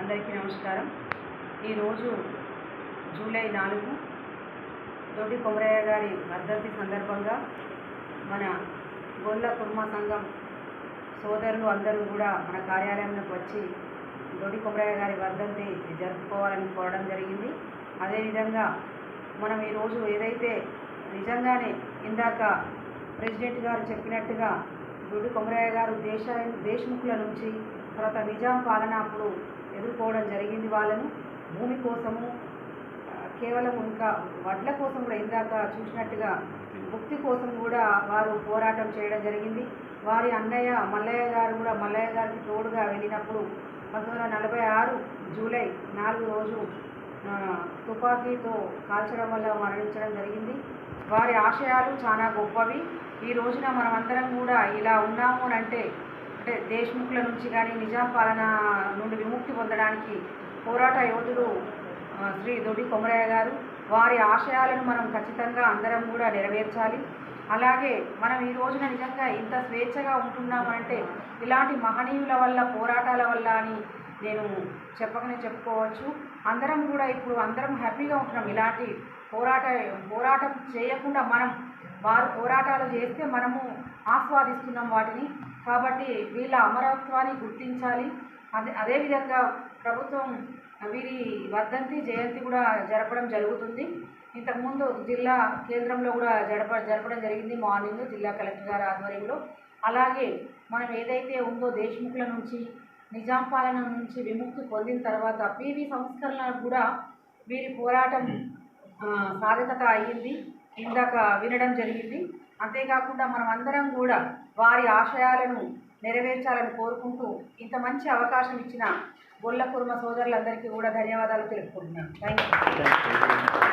అందరికీ నమస్కారం. ఈరోజు జూలై నాలుగు దొడ్డి కొమరయ్య గారి వర్ధంతి సందర్భంగా మన గొల్ల కుర్మ సంఘం సోదరులు అందరూ కూడా మన కార్యాలయంలోకి వచ్చి దొడ్డి కొమరయ్య గారి వర్ధంతి జరుపుకోవాలని కోరడం జరిగింది. అదేవిధంగా మనం ఈరోజు ఏదైతే నిజంగానే ఇందాక ప్రెసిడెంట్ గారు చెప్పినట్టుగా దొడ్డి కొమరయ్య గారు దేశ దేశముఖుల నుంచి తర్వాత నిజాం పాలన అప్పుడు ఎదుర్కోవడం జరిగింది వాళ్ళను. భూమి కోసము కేవలం ఇంకా వడ్ల కోసం కూడా ఇందాక చూసినట్టుగా భుక్తి కోసం కూడా వారు పోరాటం చేయడం జరిగింది. వారి అన్నయ్య మల్లయ్య గారు కూడా మల్లయ్య గారికి తోడుగా వెళ్ళినప్పుడు పంతొమ్మిది వందల నలభై ఆరు జూలై నాలుగు రోజు తుపాకీతో కాల్చడం వల్ల మరణించడం జరిగింది. వారి ఆశయాలు చాలా గొప్పవి. ఈ రోజున మనమందరం కూడా ఇలా ఉన్నాము అని అంటే దేశముఖుల నుంచి కానీ నిజాం పాలన నుండి విముక్తి పొందడానికి పోరాట యోధుడు శ్రీ దొడ్డి కొమరయ్య గారు. వారి ఆశయాలను మనం ఖచ్చితంగా అందరం కూడా నెరవేర్చాలి. అలాగే మనం ఈ రోజున నిజంగా ఇంత స్వేచ్ఛగా ఉంటున్నామంటే ఇలాంటి మహనీయుల వల్ల పోరాటాల వల్ల అని నేను చెప్పకనే చెప్పుకోవచ్చు. అందరం కూడా ఇప్పుడు అందరం హ్యాపీగా ఉంటున్నాం. ఇలాంటి పోరాట పోరాటం చేయకుండా మనం వారు పోరాటాలు చేస్తే మనము ఆస్వాదిస్తున్నాం వాటిని. కాబట్టి వీళ్ళ అమరత్వాన్ని గుర్తించాలి. అదే అదేవిధంగా ప్రభుత్వం వీరి వర్ధంతి జయంతి కూడా జరపడం జరుగుతుంది. ఇంతకుముందు జిల్లా కేంద్రంలో కూడా జరప జరపడం జరిగింది మార్నింగ్ జిల్లా కలెక్టర్ గారి ఆధ్వర్యంలో. అలాగే మనం ఏదైతే ఉందో దేశముఖుల నుంచి నిజాం పాలన నుంచి విముక్తి పొందిన తర్వాత పీవీ సంస్కరణ కూడా వీరి పోరాటం సాధకత అయ్యింది ఇందాక వినడం జరిగింది. అంతేకాకుండా మనం అందరం కూడా వారి ఆశయాలను నెరవేర్చాలని కోరుకుంటూ ఇంత మంచి అవకాశం ఇచ్చిన గొల్ల కుర్మ సోదరులందరికీ కూడా ధన్యవాదాలు తెలుపుకుంటున్నాను. Thank you